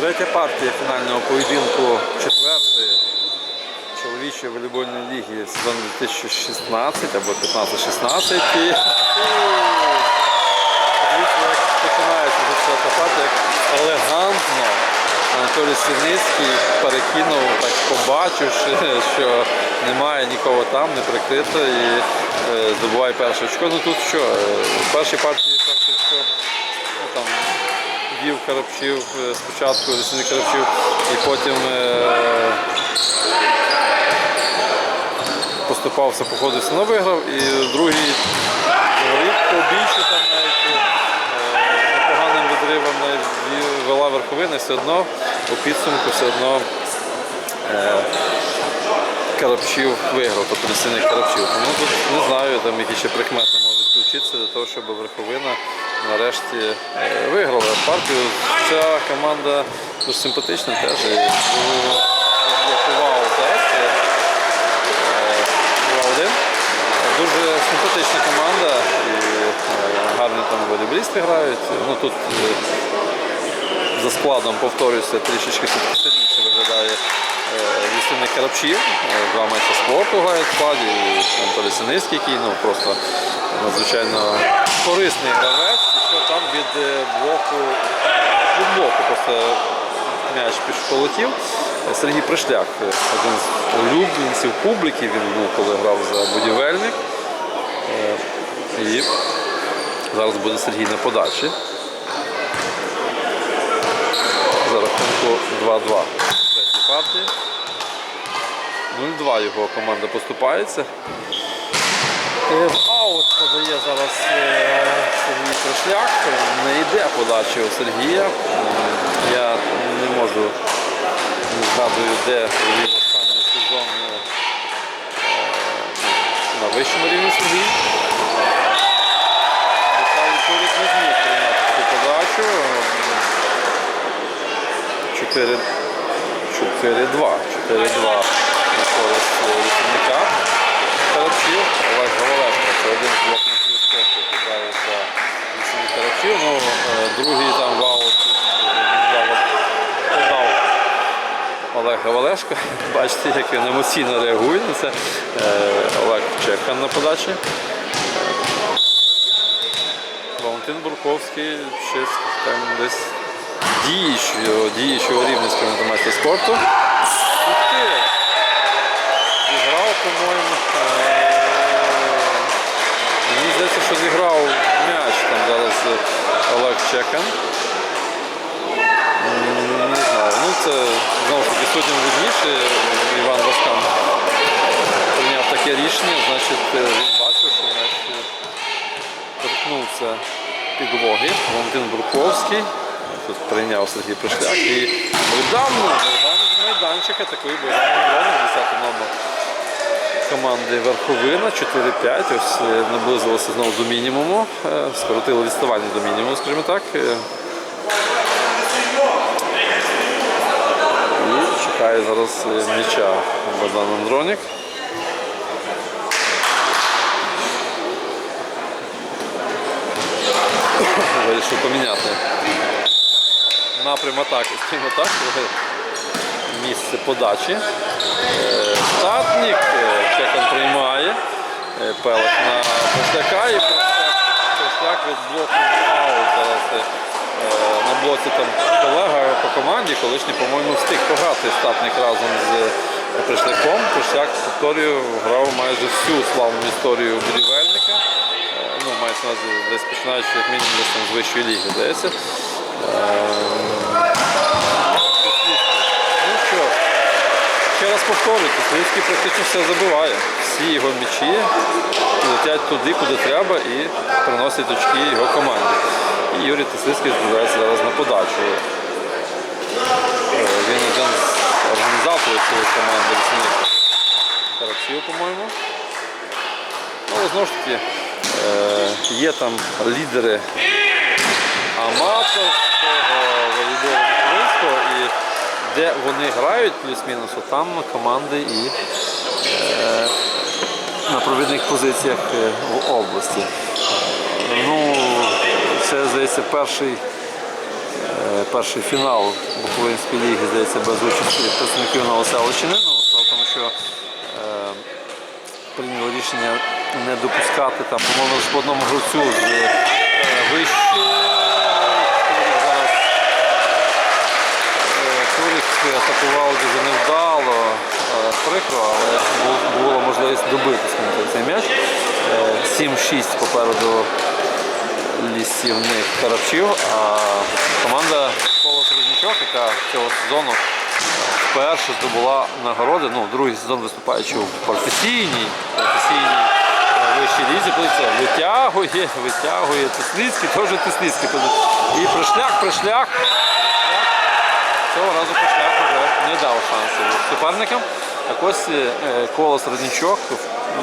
Третя партія фінального поєдинку четвертої чоловічої волейбольної ліги сезон 2016 або 15-16. І... Починається четверта як елегантно Анатолій Сірницький перекинув, так побачивши, що немає нікого там, не прикрито і е, здобуває перше очко. Ну тут що, е, в першій партії перше очко ну, там, вів Карапчів е, спочатку, лісний Карапчів, і потім е, поступався по ходу все одно виграв, і другий побільше там навіть е, непоганим відривом навіть вела верховина, все одно у підсумку все одно Карапчів виграв, тобто лісник Карапчів. Тому тут не знаю, там які ще прикмети можуть включитися для того, щоб верховина нарешті е, виграла партію. Ця команда дуже симпатична теж. Блокував е, 2-1. Дуже симпатична команда і е, гарні там волейболісти грають. Ну, тут за складом, повторюся, трішечки сильніше виглядає Юстини Карапчів. Два матчі спорту грають в складі. І Анатолій Синицький, який ну, просто надзвичайно корисний гравець. Що там від е, блоку, від блоку просто м'яч полетів. Сергій Пришляк, е, один з улюбленців публіки, він був, коли грав за будівельник. Е, І зараз буде Сергій на подачі. За рахунку 2-2 третій партії. 0-2 його команда поступається. Аут подає зараз е, Сергій Трошляк. Не йде подача у Сергія. Я не можу, не згадую, де він останній сезон е, на вищому рівні Сергій. Курик не зміг прийняти цю подачу. 4-2. 4-2 на користь лісівника. Карачів. Олег Головешко. Це один з спорту, який грає за лісівник Карачів. Ну, е, другий там вау тут віддав подав Олег Гавалешко. Бачите, як він емоційно реагує на це. Е, Олег Чекан на подачі. Валентин Бурковський щось там десь діючого, діючого рівня майстер спорту. Що зіграв м'яч там зараз Олег Чекан. Не знаю. Ну це знову ж таки суддям видніше. Іван Васкан прийняв таке рішення, значить е, він бачив, що м'яч е, торкнувся підлоги. Валентин Бурковський. Тут прийняв Сергій Пришляк і Богдан, з майданчика, такий Богдан Андронов, 10 номер команди Верховина, 4-5. Ось е, наблизилося знову до мінімуму. Е, Скоротили відставання до мінімуму, скажімо так. Е, І чекає зараз м'яча Богдан Андронік. Вирішив поміняти напрям атаки, скажімо так, місце подачі. Статник, е, Чекан приймає, е, Пелик на Прошляка і Прошляк від блоку зараз е, на блоці там колега по команді, колишній, по-моєму, встиг пограти статник разом з Пришляком. Прошляк, повторюю, грав майже всю славну історію будівельника. Ну, мається на десь починаючи як мінімум десь там з вищої ліги, здається. Ем, Ну що, ж, ще раз повторюю, Кислицький практично все забиває. Всі його м'ячі летять туди, куди треба і приносять очки його команді. І Юрій Тислицький відправляється зараз на подачу. Е, Він один з організаторів цієї команди лісник по-моєму. Ну, але знову ж таки, е, є там лідери аматорського волейболу українського де вони грають плюс-мінус, там команди і е, на провідних позиціях е, в області. Ну, це, здається, перший е, перший фінал Буковинської ліги, здається, без участі представників Новоселищини. Ну, справа тому, що е, прийняло рішення не допускати там, по-моєму, по одному гравцю з е, вище. Турик атакував дуже невдало, е, прикро, але бу- була можливість добити цей м'яч. Е, 7-6 попереду лісівник Карапчів, а команда Колос Рознічок, яка цього сезону вперше здобула нагороди, ну, другий сезон виступаючи в професійній, професійній е, вищій лізі, витягує, витягує Тисницький, теж Тисницький. І пришлях, пришлях. Цього разу вже не дав шансу суперникам. Так ось е, Колос Роднічок,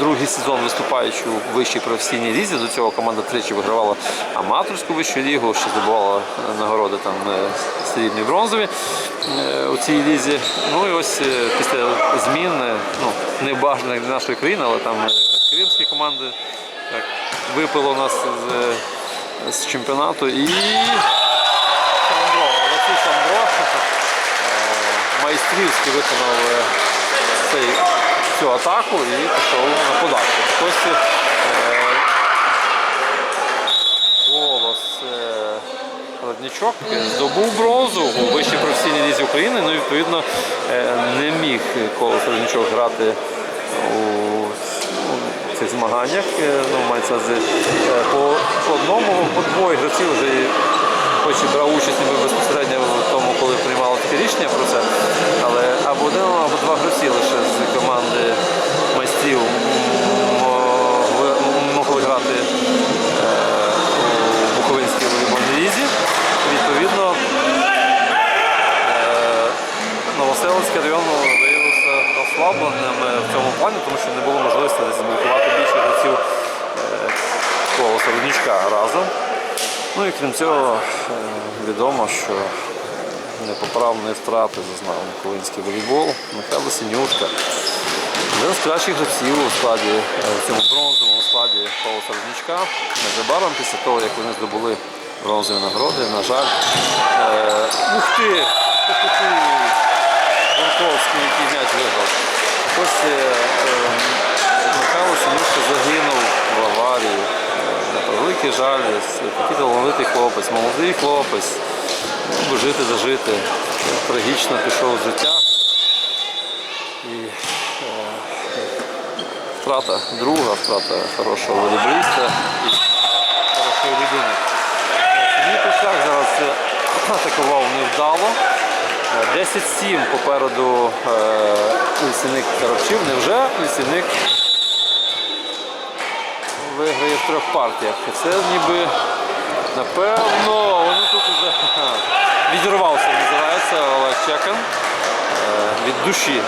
другий сезон виступаючи у вищій професійній лізі. До цього команда тричі вигравала аматорську вищу лігу, ще здобувала е, нагороди там е, срібні бронзові у цій лізі. Ну і ось після змін, ну, не бажаних для нашої країни, але там кримські команди так, випило нас з, з чемпіонату і Шандро, Олексій Шандро е, майстрівськи виконав е, цей, цю атаку і пішов на подачу. Ось е, Колос е, Роднічок здобув бронзу у вищій професійній лізі України. Ну і відповідно е, не міг Колос Роднічок грати у цих змаганнях. Е, Ну, мається е, по, одному, по двоє гравців вже хоч і брав участь ніби безпосередньо в тому, коли приймали таке рішення про це. Але або один, або два гравці лише з команди майстрів Ну і крім цього, е, відомо, що непоправної втрати зазнав Буковинський волейбол Михайло Синютка. Один з кращих гравців у складі е, в цьому бронзовому складі Павла Середнічка. Незабаром після того, як вони здобули бронзові нагороди, на жаль, е, ух ти! Ух який м'яч виграв. Ось е, е, Михайло Синюшка загинув. На превеликий жаль, такий талановитий хлопець, молодий хлопець, мав жити, зажити. Трагічно пішов з життя. І е, втрата друга, втрата хорошого волейболіста і хорошої людини. Сергій Пешлях зараз е, атакував невдало. Е, 10-7 попереду е, лісівник Карапчів. Невже лісівник виграє в трьох партіях? Це ніби напевно вони тут вже відірвався, називається Олег Чекан. Е, від душі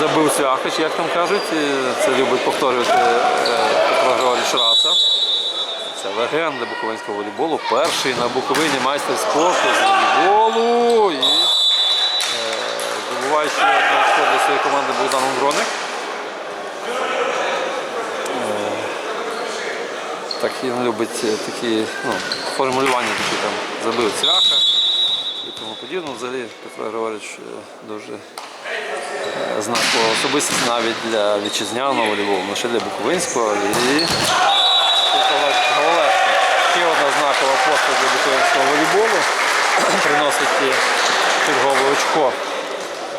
забив свяхач, як там кажуть. Це любить повторювати е, Петро Григорій. Це легенда буковинського волейболу. Перший на Буковині майстер спорту з волейболу. І е, здобуває ще для своєї команди Богдан Унгроник. Так він любить е, такі ну, формулювання такі там забив цвяха і тому подібне. Взагалі Петро Григорович е, дуже е, знакова особистість навіть для вітчизняного волейболу, не ще для буковинського. І. Ще одна знакова постать для буковинського волейболу. Приносить чергове очко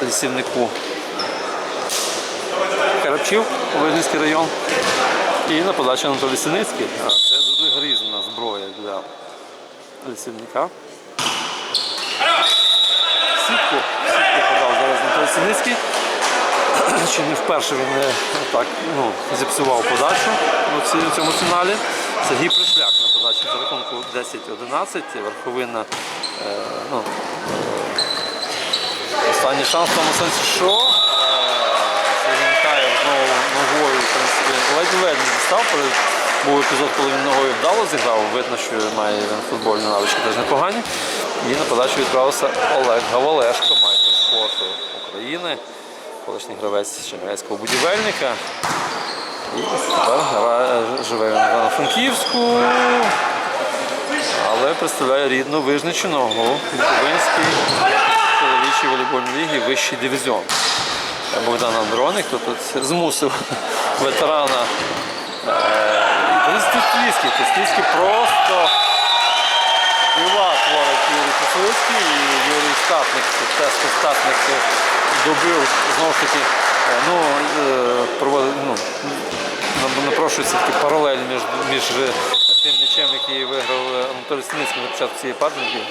лісівнику Карапчів, Вижницький район. І на подачу Анатолій Синицький. Це дуже грізна зброя для лісівника. Сітку, сітку подав зараз Анатолій Синицький. Чи не вперше він е, так ну, зіпсував подачу в цьому фіналі. Сергій Пришляк на подачі за рахунку 10-11. Верховина. Е, ну, е, останній шанс в тому сенсі, що ледь-ледь не. Був епізод, коли він ногою вдало зіграв. Видно, що має він футбольні навички теж непогані. І на подачу відправився Олег Гавалешко, майстер спорту України колишній гравець Чернівецького будівельника. І тепер живе він в Івано-Франківську. але представляє рідну визначеного Буковинський чоловічій волейбольній лігі вищий дивізіон. Богдан Андроник тут змусив ветерана. Тислівський, Тислівський просто дива творить Юрій Тислівський і Юрій Статник, Теско Статник добив знову ж таки, е, ну, е, проводить, ну, напрошується такий паралель між, між е, тим м'ячем, який виграв е, Анатолій Синицький на початку цієї партії.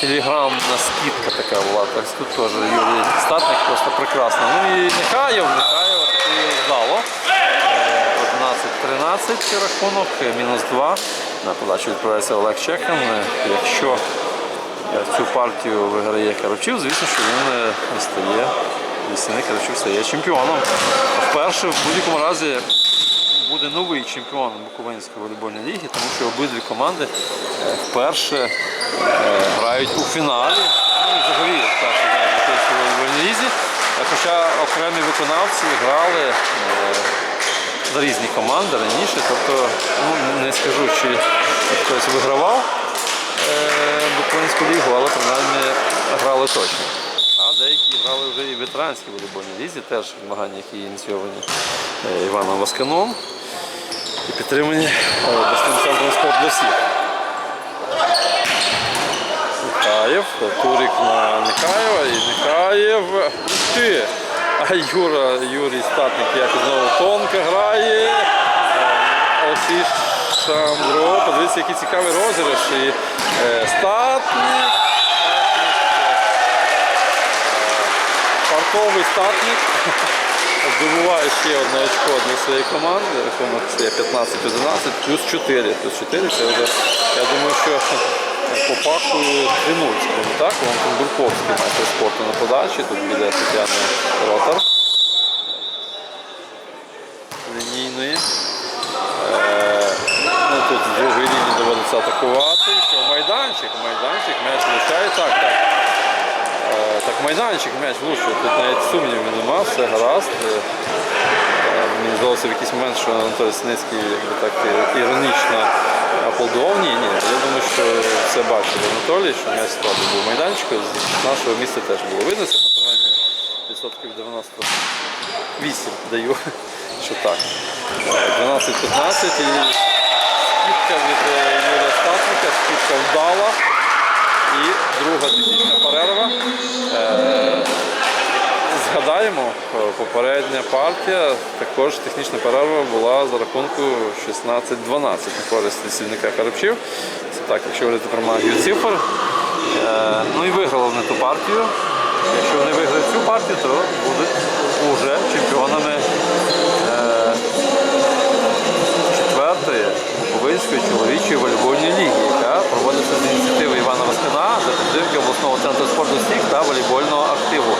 Філігранна скидка така була. Так, тут теж Юрій Статник просто прекрасно. Ну і Нехаєв, Нехаєв такий вдало. Е, 11-13 рахунок, е, мінус 2. На подачу відправляється Олег Чехан. Е, Якщо цю партію виграє Карачів, звісно, що він е, стає, Лісяник Карачів стає чемпіоном. Вперше в будь-якому разі буде новий чемпіон Буковинської волейбольної ліги, тому що обидві команди е, вперше грають у фіналі. Ну, і взагалі в Буковинській волейбольній лізі. Хоча окремі виконавці грали е, за різні команди раніше, тобто ну, не скажу, чи хтось вигравав е, Буковинську лігу, але принаймні грали точно. А деякі грали вже і в ветеранській волейбольній лізі, теж змагання, які ініційовані е, Іваном Васканом і підтримані обласним центром для всіх. Нехаєв, Турик на Нехаєва і Нехаєв. Ти! А Юра, Юрій Статник як знову тонко грає. Е, Олексій Шандро. Подивіться, який цікавий розіграш. І е, Статник. Фартовий статник здобуває ще одне очко для своєї команди. Рахунок це 15-11, плюс 4. Плюс 4 це вже, я думаю, що по паху 3-0, так. Вон Бурковський майстер спорту на подачі. Тут біля Тетяни Ротар. Лінійної. Е, ну, тут з другої лінії доводиться атакувати. Що майданчик, майданчик, м'яч влучає. Так, так. Е, Так, майданчик м'яч влучив, тут навіть сумнівів нема, все гаразд. Е, Мені здалося в якийсь момент, що Анатолій Синицький якби так е, іронічно аплодував. Ні. Я думаю, що все бачив Анатолій, що м'яч справді був майданчику. З нашого місця теж було видно, це на принаймні відсотків 98 даю, що так. Е, 12-15 і скидка від е, Юрія Статника, скидка вдала. І друга технічна перерва. Згадаємо, е, попередня партія, також технічна перерва була за рахунку 16-12 на користь лісівника Карабчів. Це так, якщо говорити про магію цифр. Е, Ну і виграли вони ту партію. Якщо вони виграють цю партію, то будуть вже чемпіонами е, четвертої Буковинської чоловічої волейбольної ліги, яка проводиться з ініціативи Івана Васкина за підтримки обласного центру спорту «Стік» та волейбольного активу.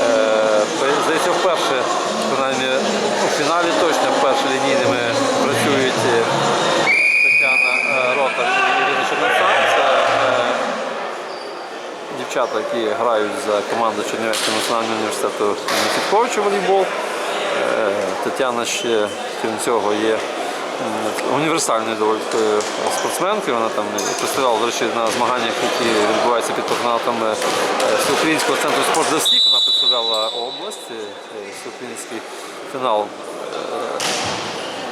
Е, Здається, вперше, принаймні, у фіналі точно вперше лінійними працюють е, Тетяна е, Ротар і Ірина Чернецан. Це е, дівчата, які грають за команду Чернівецького національного університету Міцітковича волейбол. Е, Тетяна ще, крім цього, є універсальною доволі спортсменкою. Вона там представляла, до речі, на змаганнях, які відбуваються під патронатом е, Всеукраїнського центру всіх. Вона представляла область, е, всеукраїнський фінал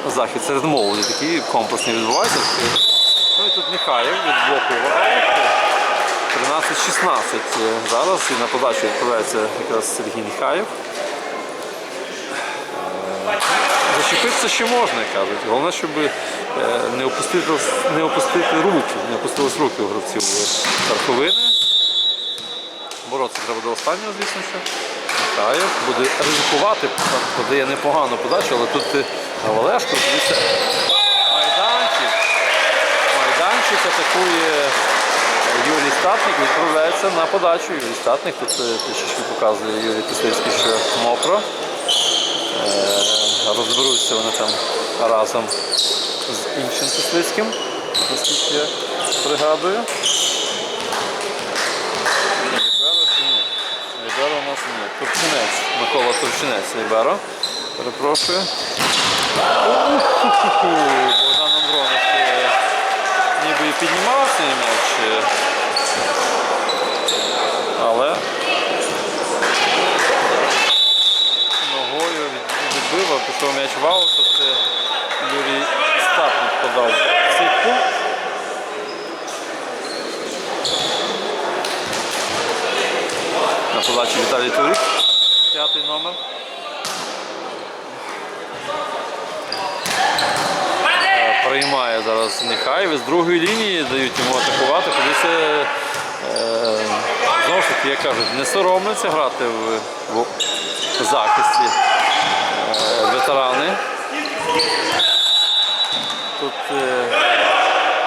захід серед молоді, такий комплексний відбувається. Ну і тут Михайлов від ворот. 13-16 зараз і на подачу відправляється якраз Сергій Михайлов. Зачепитися ще можна, кажуть. Головне, щоб е, не опустити, не опустити руки, не опустились руки у гравців Харковини. Боротися треба до останнього, звісно, що. Михайлов буде ризикувати, подає непогану подачу, але тут е, Валешко, дивіться, майданчик. Майданчик атакує Юрій Статник, відправляється на подачу. Юрій Статник, тут е, трішечки показує Юрій Тислицький, що мокро. Е, Розберуться вони там разом з іншим Тислицьким, наскільки я пригадую. Ліберо у нас ні. Турчинець. Микола Турчинець Ліберо. Перепрошую. Богдан Андроник е, ніби і піднімався м'яч. е, Але ногою від- відбив, пішов м'яч в аут, то це Юрій Статник подав сітку. На подачі Віталій Турик, п'ятий номер. Е, Приймає зараз Нехаєв. З другої лінії дають йому атакувати. Подивіться, е, знову ж таки, як кажуть, не соромляться грати в, захисті е, ветерани. Тут е,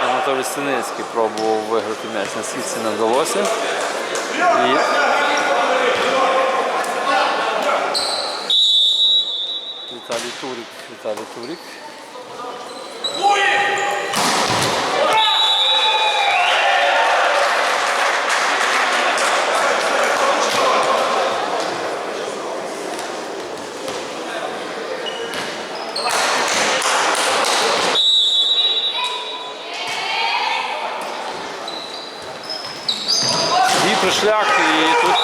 Анатолій Синицький пробував виграти м'яч, на сітці не вдалося. І Віталій Турік, Віталій Турік. І пришляк, і тут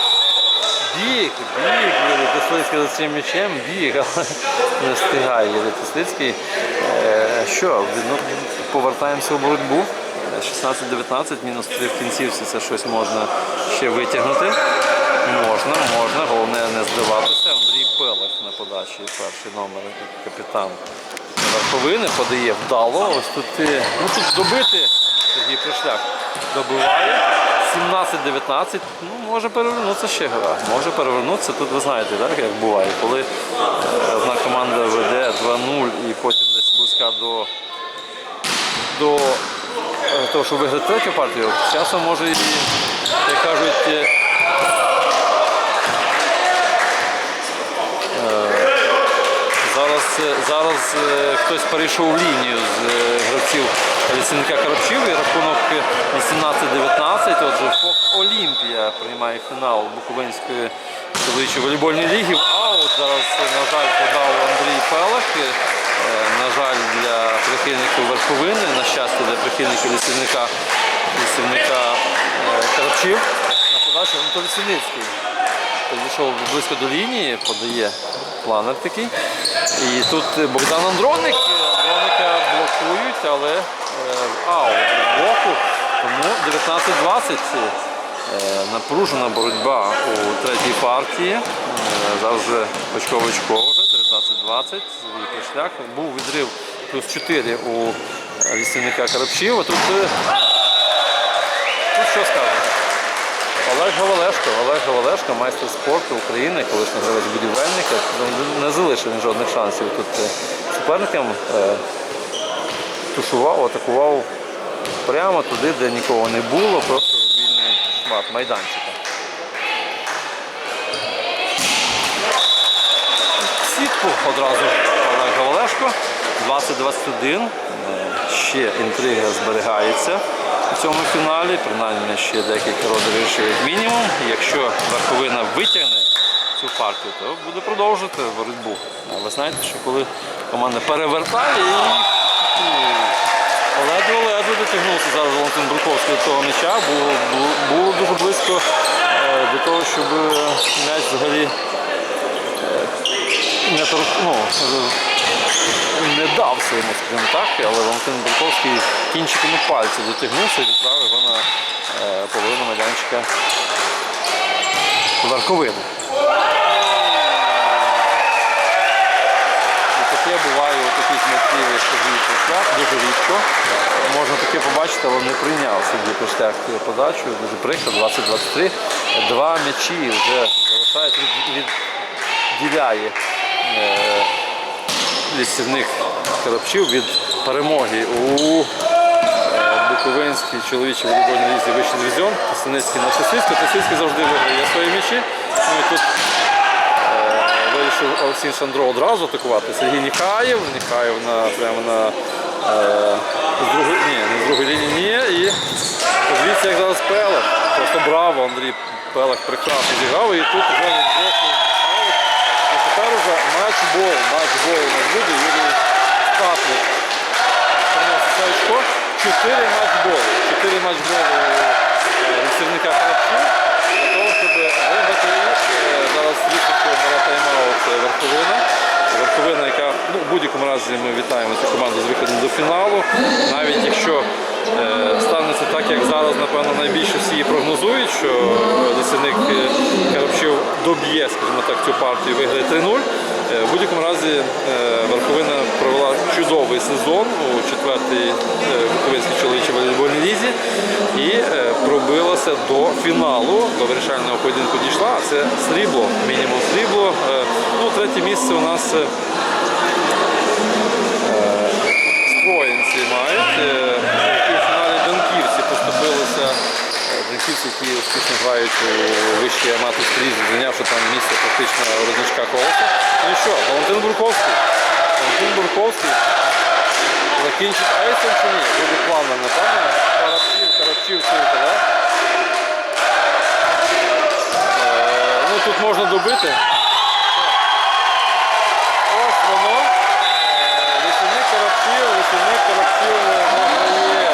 біг, біг, Юрій Тислицький за цим м'ячем, біг, але не встигає Тислицький. Е, Що, повертаємося в боротьбу. 16-19, мінус 3 в кінцівці, це щось можна ще витягнути. Можна, можна, головне не здаватися. Андрій Пелех на подачі, перший номер, капітан верховини, подає вдало. Ось тут, е, ну, тут добити Сергій Пришляк добиває. 17-19, ну може перевернутися ще гра. Може перевернутися. Тут ви знаєте, так, як буває, коли е, одна команда веде 2-0 і потім десь близька до, до е, того, щоб виграти третю партію, часом може і, як кажуть, е, Зараз, зараз е, хтось перейшов лінію з е, гравців лісівника Коробчів і рахунок е, 18-19. Отже, ФОК Олімпія приймає фінал Буковинської чоловічої волейбольної ліги. Аут зараз, е, на жаль, подав Андрій Пелех. Е, На жаль, для прихильників верховини, на щастя, для прихильників лісівника, лісівника Коробчів. На подачу Анатолій Синицький підійшов близько до лінії, подає планер такий. І тут Богдан Андроник. Андроника блокують, але е, аут блоку. Тому 19-20. Е, Напружена боротьба у третій партії. Е, Зараз вже очково вже 19-20. І Пришляк. Був відрив плюс 4 у лісівника Карапчів. Тут, тут що скажемо? Олег Говалешко, Олег Говалешко, майстер спорту України, колишній гравець будівельника, не залишив він жодних шансів тут е, суперникам. Е, Тушував, атакував прямо туди, де нікого не було, просто вільний шмат майданчика. Сітку одразу Олег Говалешко. 20-21. Е, Ще інтрига зберігається у цьому фіналі. Принаймні ще декілька як мінімум. Якщо Верховина витягне цю партію, то буде продовжувати боротьбу. А ви знаєте, що коли команда перевертає і ледве-ледве дотягнувся зараз Валентин Бруковський до того м'яча, було, було, дуже близько е, до того, щоб е, м'яч взагалі не, торк- ну, е, не дався йому, скажімо але Валентин Бруковський кінчиками пальців дотягнувся і відправив його на е, половину майданчика верховини. І таке буває у метрів, як Сергій Пешлях, дуже рідко. Можна таке побачити, але не прийняв Сергій Пешлях подачу, дуже прикро, 20-23. Два м'ячі вже залишають, від, відділяє е, лісівник Коробчів від перемоги у е, Буковинській чоловічій волейбольній лізі вищий дивізіон. Тесницький на Тесницький. Тесницький завжди виграє свої м'ячі. Ну, і тут е, вирішив Олексій Шандро одразу атакувати. Сергій Ніхаєв. Ніхаєв на, прямо на е, з другої, ні, не з другої лінії ні. І подивіться, як зараз Пелех. Просто браво, Андрій Пелех прекрасно зіграв. І тут вже уже матчбол. Матчбол у нас буде. Юрій Статник приносить очко. чотири матчболи. Чотири матчболи е, лісівника Карапчук для того, щоб виграти е, зараз рішення бере тайм-аут верховина. Верховина, яка ну, в будь-якому разі ми вітаємо цю команду з виходом до фіналу. Навіть якщо е, станеться так, як зараз, напевно, найбільше всі прогнозують, що лісівник е, доб'є, скажімо так, цю партію виграє 3-0. Е, В будь-якому разі е, Верховина провела чудовий сезон у четвертій Буковинській чоловічій волейбольній лізі і пробилася до фіналу, до вирішального поєдинку дійшла. Це срібло, мінімум срібло. Ну, третє місце у нас е, Строїнці мають. Е, У півфіналі Донківці поступилися. е, Донківці, які успішно грають у вищій аматорській лізі, зайнявши там місце фактично родничка колоса. Ну і що, Валентин Бурковський. Валентин Бурковський закінчить айсом чи ні? Буде плавно, напевно. Карапчів, Карапчів, Цирка, да? Е, Ну тут можна добити. Ось воно. Е, Лісівник Карапчів, лісівник Карапчів виграє.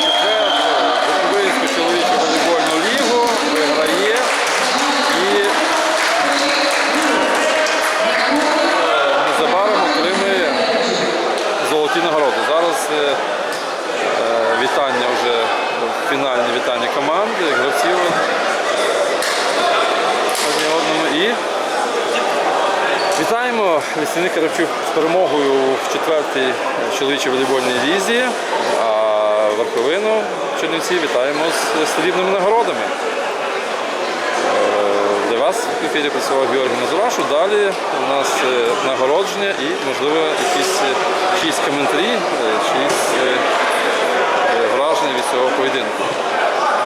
Четверту Буковинську чоловічу волейбольну лігу виграє і е, незабаром отримує золоті нагороди. Зараз е, е, вітання вже фінальне вітання команди, гравців одне одному і вітаємо лісівник Каравчук з перемогою в четвертій чоловічій волейбольній лізі, а Верховину Чернівці вітаємо з срібними нагородами. Е, Для вас в ефірі працював Георгій Назурашу. Далі у нас е, нагородження і, можливо, якісь е, чиїсь коментарі, е, чиїсь е,